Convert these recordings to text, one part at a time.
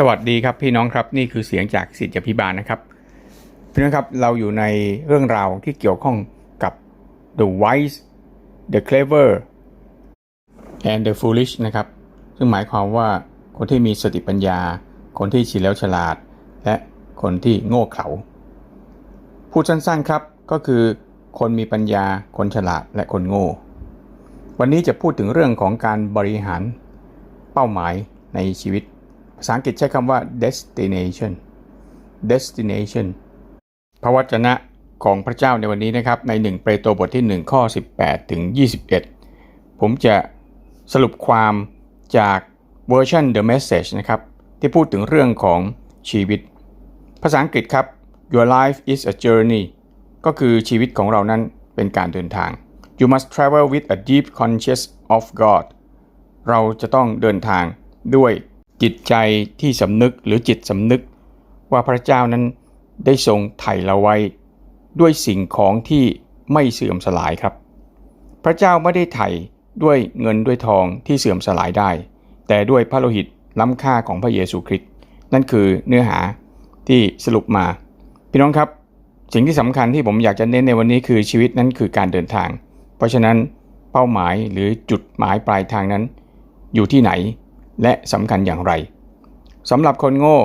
สวัสดีครับพี่น้องครับนี่คือเสียงจากสิทธิพิบาลนะครับพี่น้องครับเราอยู่ในเรื่องราวที่เกี่ยวข้องกับ the wise the clever and the foolish นะครับ ซึ่งหมายความว่าคนที่มีสติปัญญา คนที่เฉลียวฉลาด และคนที่โง่เขลาพูดสั้นๆครับก็คือคนมีปัญญา คนฉลาดและคนโง่ วันนี้จะพูดถึงเรื่องของการบริหารเป้าหมายในชีวิต ภาษาอังกฤษใช้คำว่า destination destination พระวจนะของพระเจ้าในวันนี้นะครับ ใน 1 เปโตรบทที่ 1 ข้อ 18 ถึง 21 ผมจะสรุปความจากเวอร์ชัน The Message นะครับ ที่พูดถึงเรื่องของชีวิต ภาษาอังกฤษครับ Your life is a journey ก็คือชีวิตของเรานั้นเป็นการเดินทาง You must travel with a deep conscious of God เราจะต้องเดินทางด้วย จิตใจที่สำนึกหรือจิตสำนึก ว่าพระเจ้านั้นได้ทรงไถ่เราไว้ ด้วยสิ่งของที่ไม่เสื่อมสลายครับ พระเจ้าไม่ได้ไถ่ด้วยเงินด้วยทองที่เสื่อมสลายได้ แต่ด้วยพระโลหิตล้ำค่าของพระเยซูคริสต์นั่นคือเนื้อหาที่สรุปมา พี่น้องครับ สิ่งที่สำคัญที่ผมอยากจะเน้นในวันนี้คือชีวิตนั้นคือการเดินทาง เพราะฉะนั้นเป้าหมายหรือจุดหมายปลายทางนั้น อยู่ที่ไหน และสำคัญอย่างไรสำหรับคนโง่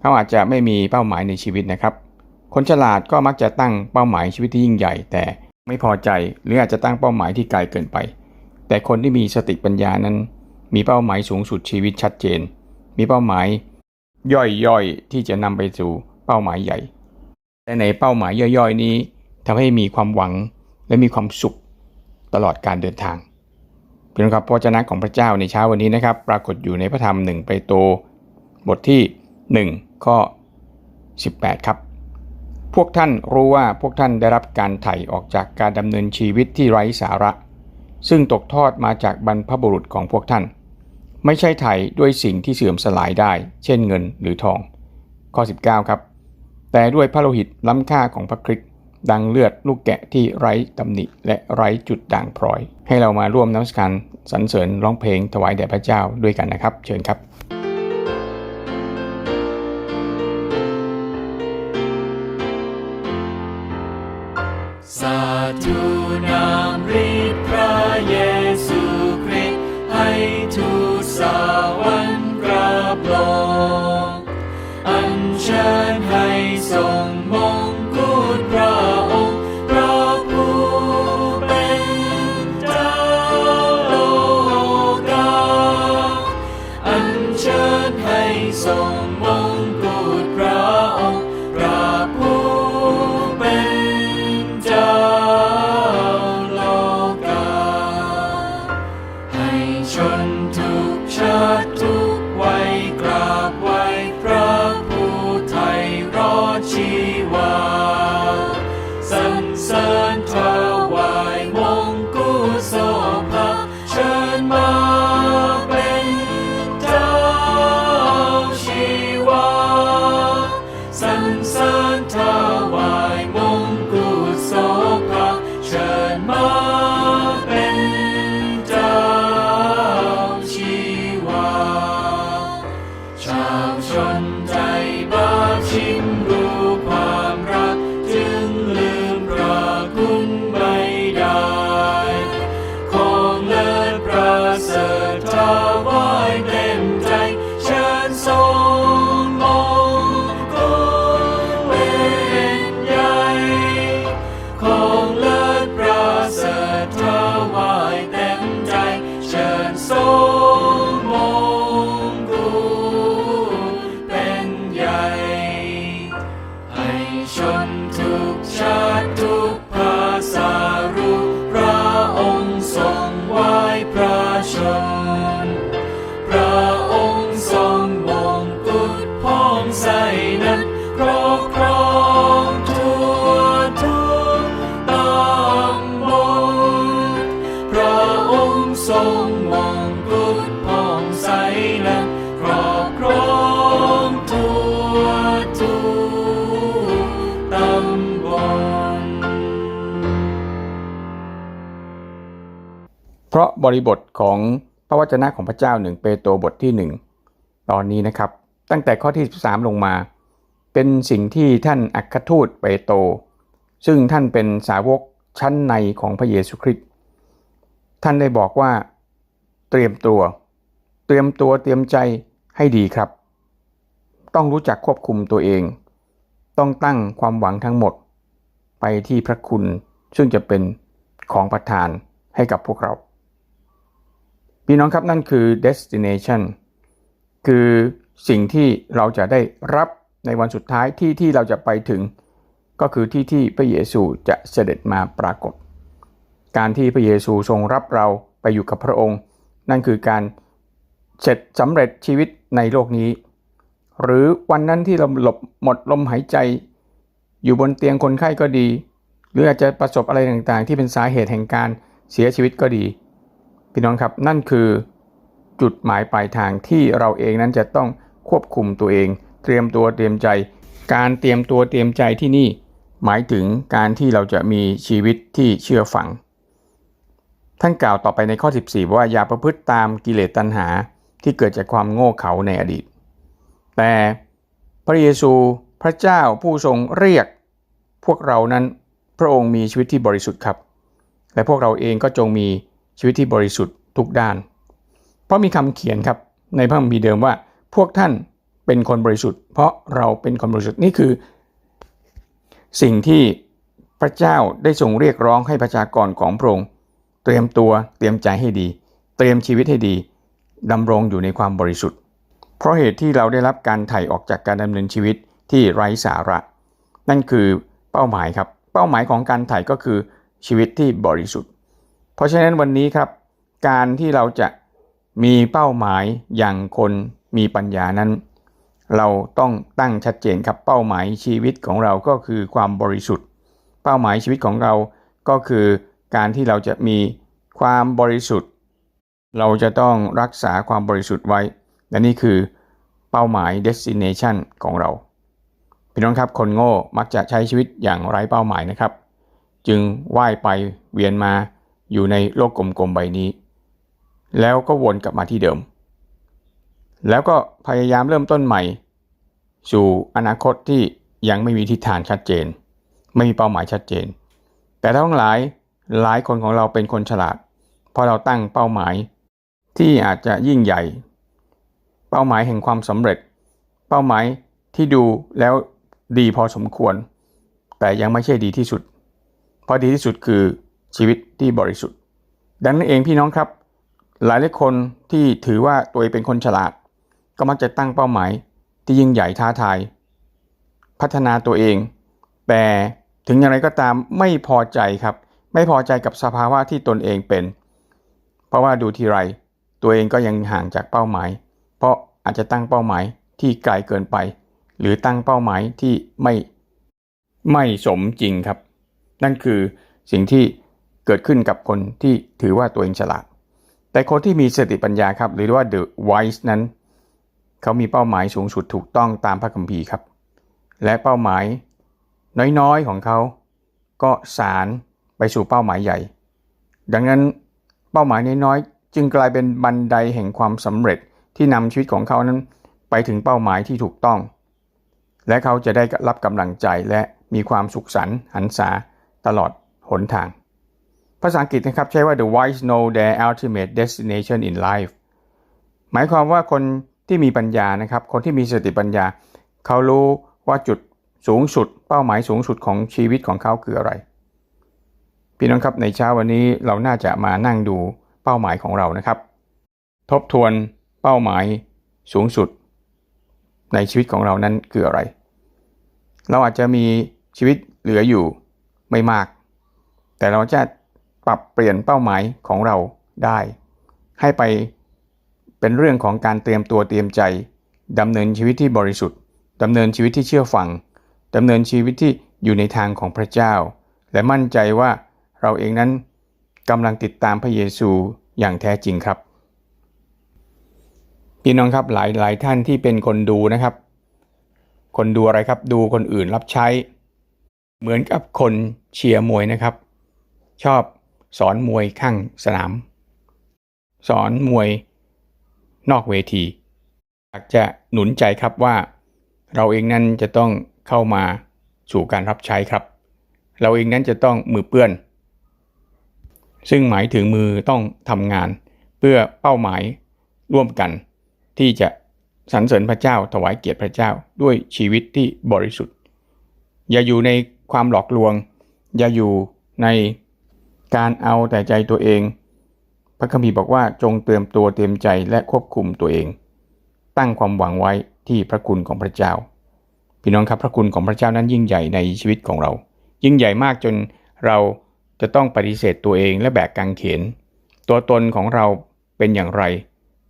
เขาอาจจะไม่มีเป้าหมายในชีวิตนะครับ คนฉลาดก็มักจะตั้งเป้าหมายชีวิตที่ยิ่งใหญ่ แต่ไม่พอใจหรืออาจจะตั้งเป้าหมายที่ไกลเกินไป แต่คนที่มีสติปัญญานั้น มีเป้าหมายสูงสุดชีวิตชัดเจน มีเป้าหมายย่อยๆที่จะนำไปสู่เป้าหมายใหญ่ แต่ในเป้าหมายย่อยๆ นี้ทำให้มีความหวังและมีความสุขตลอดการเดินทาง พี่น้องครับพระเจ้าของพระเจ้าในเช้าวันนี้นะครับ ปรากฏอยู่ในพระธรรมหนึ่งเปโต บทที่ 1 ข้อ 18 ครับ พวกท่านรู้ว่าพวกท่านได้รับการไถ่ออกจากการดำเนินชีวิตที่ไร้สาระ ซึ่งตกทอดมาจากบรรพบุรุษของพวกท่าน ไม่ใช่ไถ่ด้วยสิ่งที่เสื่อมสลายได้ เช่นเงินหรือทอง ข้อ 19 ครับ แต่ด้วยพระโลหิตล้ำค่าของพระคริสต์ ดังเลือดลูกแกะที่ไร้ตำหนิและไร้จุดด่างพร้อย ให้เรามาร่วมนมัสการสรรเสริญร้องเพลงถวายแด่พระเจ้าด้วยกันนะครับ เชิญครับสาธุนามฤทธิ์พร บริบทของพระวจนะของพระเจ้าหนึ่งเปโตรบทที่หนึ่งตอนนี้นะครับ ตั้งแต่ข้อที่ 13 ลงมา เป็นสิ่งที่ท่านอัครทูตเปโตรซึ่งท่านเป็นสาวกชั้นในของพระเยซูคริสต์ท่านได้บอกว่า เตรียมตัว เตรียมตัวเตรียมใจให้ดีครับ ต้องรู้จักควบคุมตัวเอง ต้องตั้งความหวังทั้งหมด ไปที่พระคุณซึ่งจะเป็นของประทานให้กับพวกเรา พี่น้องครับนั่นคือ destination คือสิ่งที่เราจะได้รับในวันสุดท้ายที่ที่เราจะไปถึง ก็คือที่ที่พระเยซูจะเสด็จมาปรากฏ การที่พระเยซูทรงรับเราไปอยู่กับพระองค์ นั่นคือการเสร็จสำเร็จชีวิตในโลกนี้ หรือวันนั้นที่เราหลบหมดลมหายใจ อยู่บนเตียงคนไข้ก็ดี หรืออาจจะประสบอะไรต่างๆ ที่เป็นสาเหตุแห่งการเสียชีวิตก็ดี พี่น้องครับนั่นคือจุดหมายปลายทางที่เราเองนั้นจะต้องควบคุมตัวเอง เตรียมตัวเตรียมใจ การเตรียมตัวเตรียมใจที่นี่ หมายถึงการที่เราจะมีชีวิตที่เชื่อฟัง ท่านกล่าวต่อไปในข้อ 14 ว่าอย่าประพฤติตามกิเลสตัณหาที่เกิดจากความโง่เขลาในอดีต แต่พระเยซูพระเจ้าผู้ทรงเรียก พวกเรานั้นพระองค์มีชีวิตที่บริสุทธิ์ครับ และพวกเราเองก็จงมี ชีวิตที่บริสุทธิ์ทุกด้าน เพราะมีคำเขียนครับในพระคัมภีร์เดิมว่า พวกท่านเป็นคนบริสุทธิ์ เพราะเราเป็นคนบริสุทธิ์นี่คือ สิ่งที่พระเจ้าได้ทรงเรียกร้องให้ประชากรของพระองค์เตรียมตัวเตรียมใจให้ดี เตรียมชีวิตให้ดีดำรงอยู่ในความบริสุทธิ์ เพราะเหตุที่เราได้รับการไถ่ออกจากการดำเนินชีวิตที่ไร้สาระ นั่นคือเป้าหมายครับ เป้าหมายของการไถ่ก็คือชีวิตที่บริสุทธิ์ เพราะฉะนั้นวันนี้ครับ การที่เราจะมีเป้าหมายอย่างคนมีปัญญานั้น เราต้องตั้งชัดเจนครับเป้าหมายชีวิตของเราก็คือความบริสุทธิ์ เป้าหมายชีวิตของเราก็คือการที่เราจะมีความบริสุทธิ์ เราจะต้องรักษาความบริสุทธิ์ไว้ และนี่คือเป้าหมาย destination ของเราพี่น้องครับคนโง่มักจะใช้ชีวิตอย่างไร้เป้าหมายนะครับ จึงว่ายไปเวียนมา อยู่ในโลกกลมๆใบนี้ แล้วก็วนกลับมาที่เดิม แล้วก็พยายามเริ่มต้นใหม่ สู่อนาคตที่ยังไม่มีทิศทางชัดเจน ไม่มีเป้าหมายชัดเจน แต่ทั้งหลายหลายคนของเราเป็นคนฉลาดเพราะเราตั้งเป้าหมายที่อาจจะยิ่งใหญ่ เป้าหมายแห่งความสำเร็จ เป้าหมายที่ดูแล้วดีพอสมควร แต่ยังไม่ใช่ดีที่สุด เพราะดีที่สุดคือ ชีวิตที่บริสุทธิ์ ดังนั้นเองพี่น้องครับ หลายหลายคนที่ถือว่าตัวเองเป็นคนฉลาด ก็มักจะตั้งเป้าหมายที่ยิ่งใหญ่ท้าทาย พัฒนาตัวเอง แต่ถึงอย่างไรก็ตามไม่พอใจครับ ไม่พอใจกับสภาวะที่ตนเองเป็น เพราะว่าดูทีไร ตัวเองก็ยังห่างจากเป้าหมาย เพราะอาจจะตั้งเป้าหมายที่ไกลเกินไป หรือตั้งเป้าหมายที่ไม่ไม่สมจริงครับ นั่นคือสิ่งที่ เกิดขึ้นกับคนที่ถือว่าตัวเองฉลาด แต่คนที่มีสติปัญญาครับ หรือว่า the wise นั้น เขามีเป้าหมายสูงสุดถูกต้องตามพระคัมภีร์ครับ และเป้าหมายน้อยๆของเขาก็สารไปสู่เป้าหมายใหญ่ ดังนั้นเป้าหมายน้อยๆจึงกลายเป็นบันไดแห่งความสำเร็จที่นำชีวิตของเขานั้น ไปถึงเป้าหมายที่ถูกต้อง และเขาจะได้รับกำลังใจและมีความสุขสันต์หันษาตลอดหนทาง ภาษาอังกฤษนะครับใช้ว่า the wise know their ultimate destination in life หมายความว่าคนที่มีปัญญานะครับ คนที่มีสติปัญญา เขารู้ว่าจุดสูงสุด เป้าหมายสูงสุดของชีวิตของเขาคืออะไร พี่น้องครับในเช้าวันนี้เราน่าจะมานั่งดูเป้าหมายของเรานะครับ ทบทวนเป้าหมายสูงสุด ในชีวิตของเรานั้นคืออะไร เราอาจจะมีชีวิตเหลืออยู่ไม่มาก แต่เราจะ ปรับเปลี่ยนเป้าหมายของเราได้ ให้ไปเป็นเรื่องของการเตรียมตัวเตรียมใจดำเนินชีวิตที่บริสุทธิ์ดำเนินชีวิตที่เชื่อฟังดำเนินชีวิตที่อยู่ในทางของพระเจ้า และมั่นใจว่าเราเองนั้นกำลังติดตามพระเยซูอย่างแท้จริงครับพี่น้องครับหลายหลายท่านที่เป็นคนดูนะครับ คนดูอะไรครับดูคนอื่นรับใช้ เหมือนกับคนเชียร์มวยนะครับ ชอบ สอนมวยข้างสนาม สอนมวยนอกเวทีอยากจะหนุนใจครับว่า เราเองนั้นจะต้องเข้ามาสู่การรับใช้ครับ เราเองนั้นจะต้องมือเปื้อน ซึ่งหมายถึงมือต้องทำงาน เพื่อเป้าหมายร่วมกัน ที่จะสรรเสริญพระเจ้าถวายเกียรติพระเจ้าด้วยชีวิตที่บริสุทธิ์ อย่าอยู่ในความหลอกลวง อย่าอยู่ใน การเอาแต่ใจตัวเอง พระคัมภีร์บอกว่าจงเตรียมตัวเตรียมใจและควบคุมตัวเอง ตั้งความหวังไว้ที่พระคุณของพระเจ้า พี่น้องครับพระคุณของพระเจ้านั้นยิ่งใหญ่ในชีวิตของเรา ยิ่งใหญ่มากจนเราจะต้องปฏิเสธตัวเองและแบกกางเขน ตัวตนของเราเป็นอย่างไร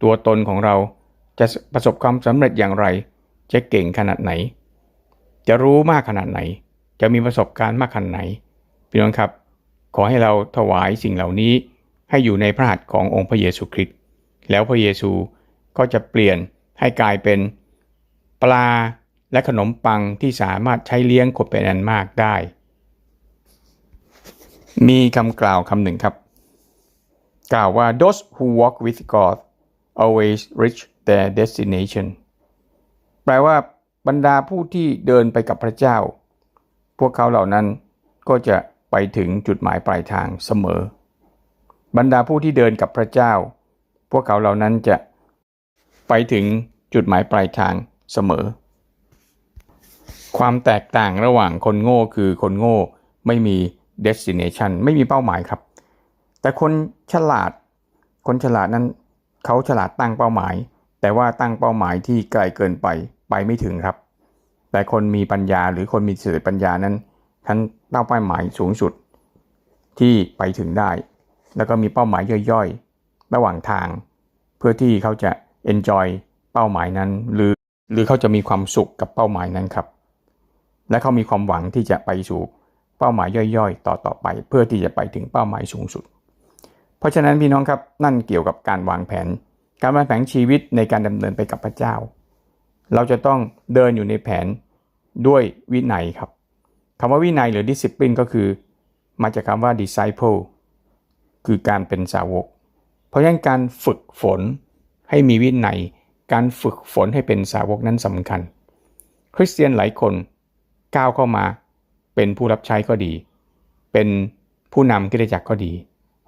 ตัวตนของเราจะประสบความสำเร็จอย่างไร จะเก่งขนาดไหน จะรู้มากขนาดไหน จะมีประสบการณ์มากขนาดไหน พี่น้องครับ ขอให้เราถวายสิ่งเหล่านี้ให้อยู่ในพระหัตถ์ขององค์พระเยซูคริสต์แล้วพระเยซูก็จะเปลี่ยนให้กลายเป็นปลาและขนมปังที่สามารถใช้เลี้ยงคนเป็นอันมากได้ มีคำกล่าวคำหนึ่งครับ กล่าวว่า those who walk with God always reach their destination แปลว่าบรรดาผู้ที่เดินไปกับพระเจ้า พวกเขาเหล่านั้นก็จะ ไปถึงจุดหมายปลายทางเสมอ บรรดาผู้ที่เดินกับพระเจ้า พวกเขาเหล่านั้นจะไปถึงจุดหมายปลายทางเสมอ ความแตกต่างระหว่างคนโง่คือคนโง่ไม่มี destination ไม่มีเป้าหมายครับ แต่คนฉลาด คนฉลาดนั้นเขาฉลาดตั้งเป้าหมาย แต่ว่าตั้งเป้าหมายที่ไกลเกินไปไปไม่ถึงครับ แต่คนมีปัญญาหรือคนมีสติปัญญานั้นท่าน ตั้งเป้าหมายสูงสุดที่ไปถึงได้ แล้วก็มีเป้าหมายย่อยๆ ระหว่างทาง เพื่อที่เขาจะ enjoy เป้าหมายนั้น หรือหรือเขาจะมีความสุขกับเป้าหมายนั้นครับ และเขามีความหวังที่จะไปสู่เป้าหมายย่อยๆ ต่อต่อไป เพื่อที่จะไปถึงเป้าหมายสูงสุด เพราะฉะนั้นพี่น้องครับนั่นเกี่ยวกับการวางแผน การวางแผนชีวิตในการดำเนินไปกับพระเจ้า เราจะต้องเดินอยู่ในแผนด้วยวินัยครับำว่าวินัยหรือ discipline ก็คือมาจากคำว่า disciple คือการเป็นสาวก เพราะฉะนั้นการฝึกฝนให้มีวินัย การฝึกฝนให้เป็นสาวกนั้นสำคัญ คริสเตียนหลายคนก้าวเข้ามาเป็นผู้รับใช้ก็ดี เป็นผู้นำกิจจักรก็ดี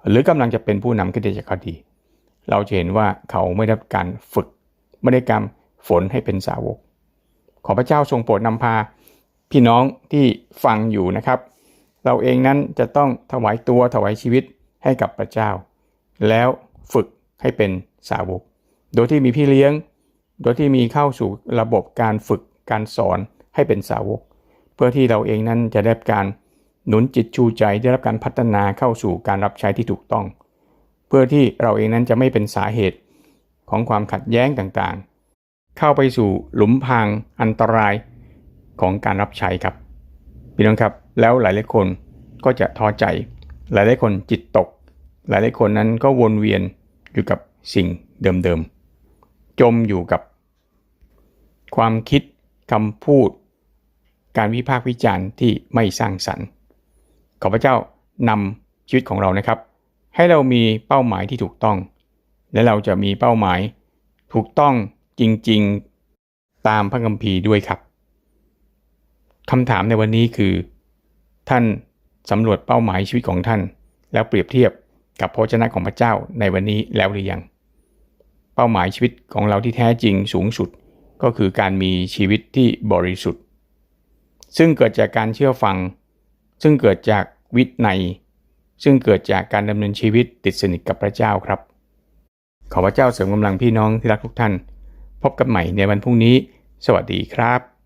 หรือกำลังจะเป็นผู้นำกิจจักรก็ดี เราจะเห็นว่าเขาไม่ได้การฝึก ไม่ได้การฝนให้เป็นสาวก ขอพระเจ้าทรงโปรดนำพา พี่น้องที่ฟังอยู่นะครับ เราเองนั้นจะต้องถวายตัวถวายชีวิตให้กับพระเจ้า แล้วฝึกให้เป็นสาวก โดยที่มีพี่เลี้ยง โดยที่มีเข้าสู่ระบบการฝึกการสอนให้เป็นสาวก เพื่อที่เราเองนั้นจะได้รับการหนุนจิตชูใจได้รับการพัฒนาเข้าสู่การรับใช้ที่ถูกต้อง เพื่อที่เราเองนั้นจะไม่เป็นสาเหตุของความขัดแย้งต่างๆ เข้าไปสู่หลุมพรางอันตราย ของการรับใช้ครับพี่น้องครับ แล้วหลายๆคนก็จะท้อใจ หลายๆคนจิตตก หลายๆคนนั้นก็วนเวียนอยู่กับสิ่งเดิมๆ จมอยู่กับ ความคิดคำพูด การวิพากษ์วิจารณ์ที่ไม่สร้างสรรค์ ขอพระเจ้านำชีวิตของเรานะครับ ให้เรามีเป้าหมายที่ถูกต้อง และเราจะมีเป้าหมายถูกต้องจริงๆ ตามพระคัมภีร์ด้วยครับ คำถามในวันนี้คือ ท่านสำรวจเป้าหมายชีวิตของท่าน แล้วเปรียบเทียบกับพระเจ้าของพระเจ้าในวันนี้แล้วหรือยัง เป้าหมายชีวิตของเราที่แท้จริงสูงสุดก็คือการมีชีวิตที่บริสุทธิ์ ซึ่งเกิดจากการเชื่อฟัง ซึ่งเกิดจากวิทย์ในซึ่งเกิดจากการดำเนินชีวิตติดสนิทกับพระเจ้าครับ ขอพระเจ้าเสริมกำลังพี่น้องที่รักทุกท่าน พบกันใหม่ในวันพรุ่งนี้ สวัสดีครับ